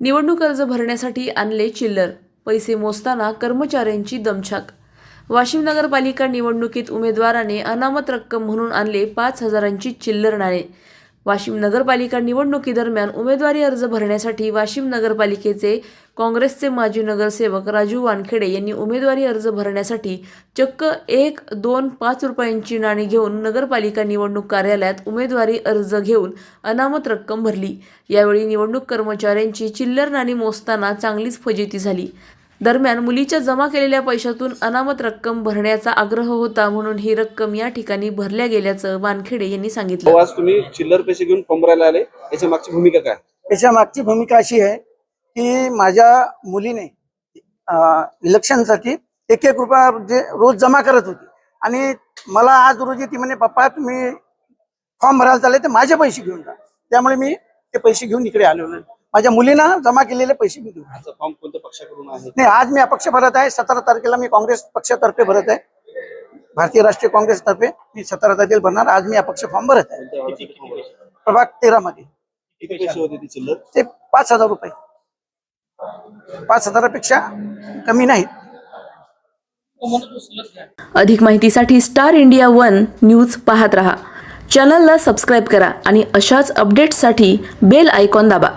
निवडणूक अर्ज भरण्यासाठी आणले चिल्लर. पैसे मोजताना कर्मचाऱ्यांची दमछाक. वाशिम नगरपालिका निवडणुकीत उमेदवाराने अनामत रक्कम म्हणून आणले पाच हजारांची चिल्लर नाणे. वाशिम नगरपालिका निवडणुकीदरम्यान उमेदवारी अर्ज भरण्यासाठी वाशिम नगरपालिकेचे काँग्रेसचे माजी नगरसेवक राजू वानखेडे यांनी उमेदवारी अर्ज भरण्यासाठी चक्क एक दोन पाच रुपयांची नाणी घेऊन नगरपालिका निवडणूक कार्यालयात उमेदवारी अर्ज घेऊन अनामत रक्कम भरली. यावेळी निवडणूक कर्मचाऱ्यांची चिल्लर नाणी मोजताना चांगलीच फजिती झाली. दरम्यान मुलीच्या जमा केलेल्या पैशातून अनामत रक्कम भरण्याचा आग्रह होता म्हणून ही रक्कम या ठिकाणी भरल्या गेल्याचं वानखेडे यांनी सांगितलं. आज तुम्ही चिल्लर पैसे घेऊन भरायला आले. याच्या मागची भूमिका काय? याच्या मागची भूमिका अशी आहे की माझ्या मुलीने इलेक्शनसाठी एक एक रुपया जे रोज जमा करत होती. आणि मला आज रोजी ती म्हणे पप्पा तुम्ही फॉर्म भरायला चालले तर माझे पैसे घेऊन जा. त्यामुळे मी ते पैसे घेऊन इकडे आलेलो. माझ्या मुलीनं जमा केलेले पैसे मी घेऊन आलो. आजचा फॉर्म कोणत्या पक्षाकडून आहे? नाही आज मी अपक्ष भरत आहे. सतरा तारखेला मी काँग्रेस पक्षातर्फे भरत आहे. भारतीय राष्ट्रीय काँग्रेसतर्फे मी सतरा तारखेला भरणार. आज मी अपक्ष फॉर्म भरत आहे. कोणत्या वार्डासाठी? प्रभाग तेरा मध्ये किती पैसे होते ती चिल्लर ते पाच हजार रुपये. पाच हजारापेक्षा कमी नाहीत अधिक माहितीसाठी स्टार इंडिया वन न्यूज पाहत रहा. चॅनलला सबस्क्राईब करा आणि अशाच अपडेट्ससाठी बेल आयकॉन दाबा.